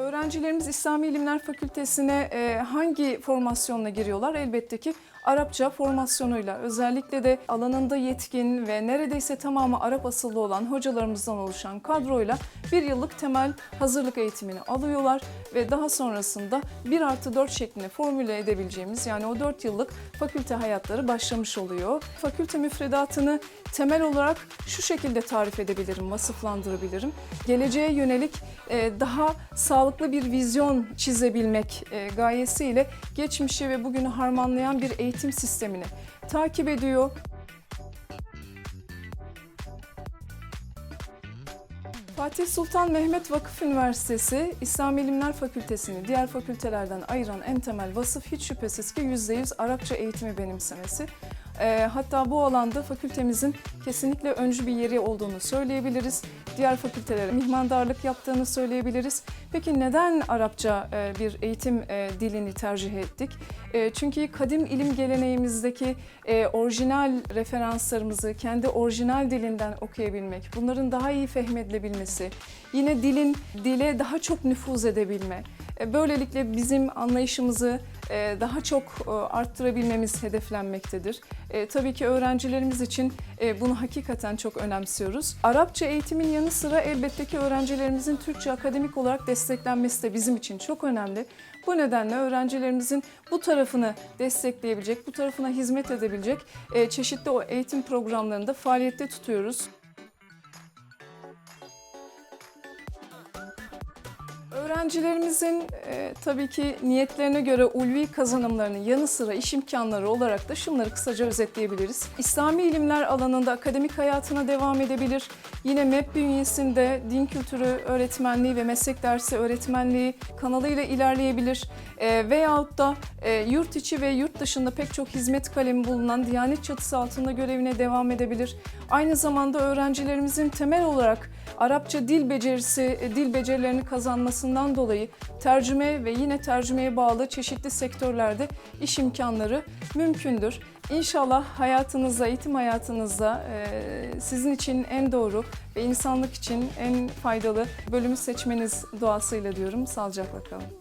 Öğrencilerimiz İslami İlimler Fakültesine e, hangi formasyonla giriyorlar? Elbette ki Arapça formasyonuyla. Özellikle de alanında yetkin ve neredeyse tamamı Arap asıllı olan hocalarımızdan oluşan kadroyla bir yıllık temel hazırlık eğitimini alıyorlar ve daha sonrasında 1 artı 4 şeklinde formüle edebileceğimiz yani o 4 yıllık fakülte hayatları başlamış oluyor. Fakülte müfredatını temel olarak şu şekilde tarif edebilirim, vasıflandırabilirim. Geleceğe yönelik e, daha sağlıklı bir vizyon çizebilmek e, gayesiyle geçmişi ve bugünü harmanlayan bir eğitim sistemini takip ediyor. Fatih Sultan Mehmet Vakıf Üniversitesi İslam İlimler Fakültesini diğer fakültelerden ayıran en temel vasıf hiç şüphesiz ki %100 Arapça eğitimi benimsemesi. Ee, hatta bu alanda fakültemizin kesinlikle öncü bir yeri olduğunu söyleyebiliriz. Diğer fakültelere mihmandarlık yaptığını söyleyebiliriz. Peki neden Arapça e, bir eğitim e, dilini tercih ettik? E, çünkü kadim ilim geleneğimizdeki e, orijinal referanslarımızı kendi orijinal dilinden okuyabilmek, bunların daha iyi fehmedilebilmesi, yine dilin dile daha çok nüfuz edebilme, böylelikle bizim anlayışımızı e, daha çok e, arttırabilmemiz hedeflenmektedir. E, Tabii ki öğrencilerimiz için e, bunu hakikaten çok önemsiyoruz. Arapça eğitimin yanı sıra elbette ki öğrencilerimizin Türkçe akademik olarak desteklenmesi de bizim için çok önemli. Bu nedenle öğrencilerimizin bu tarafını destekleyebilecek, bu tarafına hizmet edebilecek e, çeşitli o eğitim programlarında faaliyette tutuyoruz. Öğrencilerimizin e, tabii ki niyetlerine göre ulvi kazanımlarının yanı sıra iş imkanları olarak da şunları kısaca özetleyebiliriz. İslami ilimler alanında akademik hayatına devam edebilir. Yine MEP bünyesinde din kültürü öğretmenliği ve meslek dersi öğretmenliği kanalıyla ilerleyebilir. E, veyahut da e, yurt içi ve yurt dışında pek çok hizmet kalemi bulunan Diyanet çatısı altında görevine devam edebilir. Aynı zamanda öğrencilerimizin temel olarak Arapça dil becerisi, e, dil becerilerini kazanmasından dolayı tercüme ve yine tercümeye bağlı çeşitli sektörlerde iş imkanları mümkündür. İnşallah hayatınızda, eğitim hayatınızda e, sizin için en doğru ve insanlık için en faydalı bölümü seçmeniz duasıyla diyorum. Sağlıcakla kalın.